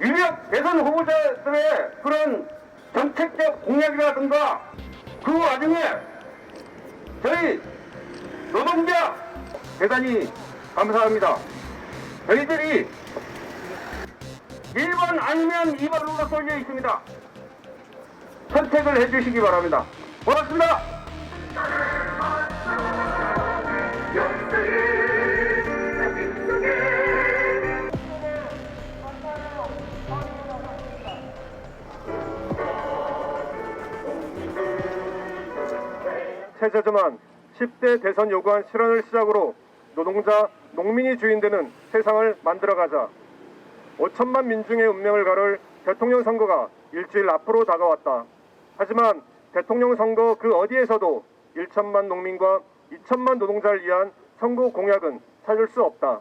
유력 대선 후보자들의 그런 정책적 공약이라든가 그 와중에 저희 노동자 대단히 감사합니다. 저희들이 1번 아니면 2번으로 쏠려 있습니다. 선택을 해주시기 바랍니다. 고맙습니다. 최저점안 10대 대선 요구안 실현을 시작으로 노동자, 농민이 주인되는 세상을 만들어가자 5천만 민중의 운명을 가를 대통령 선거가 일주일 앞으로 다가왔다. 하지만 대통령 선거 그 어디에서도 1천만 농민과 2천만 노동자를 위한 선거 공약은 찾을 수 없다.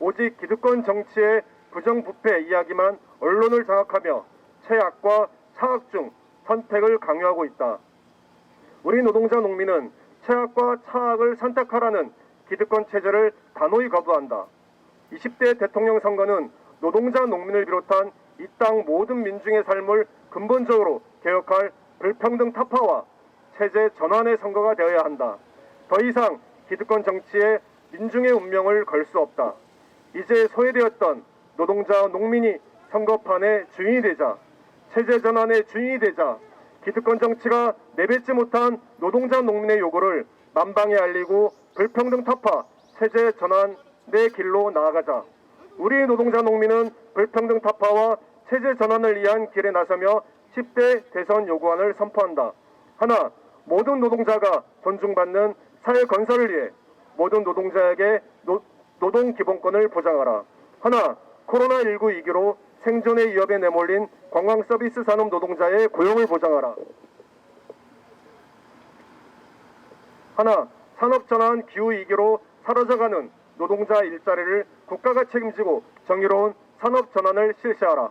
오직 기득권 정치의 부정부패 이야기만 언론을 장악하며 최악과 차악 중 선택을 강요하고 있다. 우리 노동자 농민은 최악과 차악을 선택하라는 기득권 체제를 단호히 거부한다. 20대 대통령 선거는 노동자 농민을 비롯한 이 땅 모든 민중의 삶을 근본적으로 개혁할 불평등 타파와 체제 전환의 선거가 되어야 한다. 더 이상 기득권 정치에 민중의 운명을 걸 수 없다. 이제 소외되었던 노동자 농민이 선거판의 주인이 되자 체제 전환의 주인이 되자 기득권 정치가 내뱉지 못한 노동자 농민의 요구를 만방에 알리고 불평등 타파 체제 전환 내 길로 나아가자. 우리 노동자 농민은 불평등 타파와 체제 전환을 위한 길에 나서며 10대 대선 요구안을 선포한다. 하나, 모든 노동자가 존중받는 사회 건설을 위해 모든 노동자에게 노, 노동 기본권을 보장하라. 하나, 코로나19 위기로 생존의 위협에 내몰린 관광 서비스 산업 노동자의 고용을 보장하라. 하나, 산업 전환 기후 위기로 사라져가는 노동자 일자리를 국가가 책임지고 정의로운 산업 전환을 실시하라.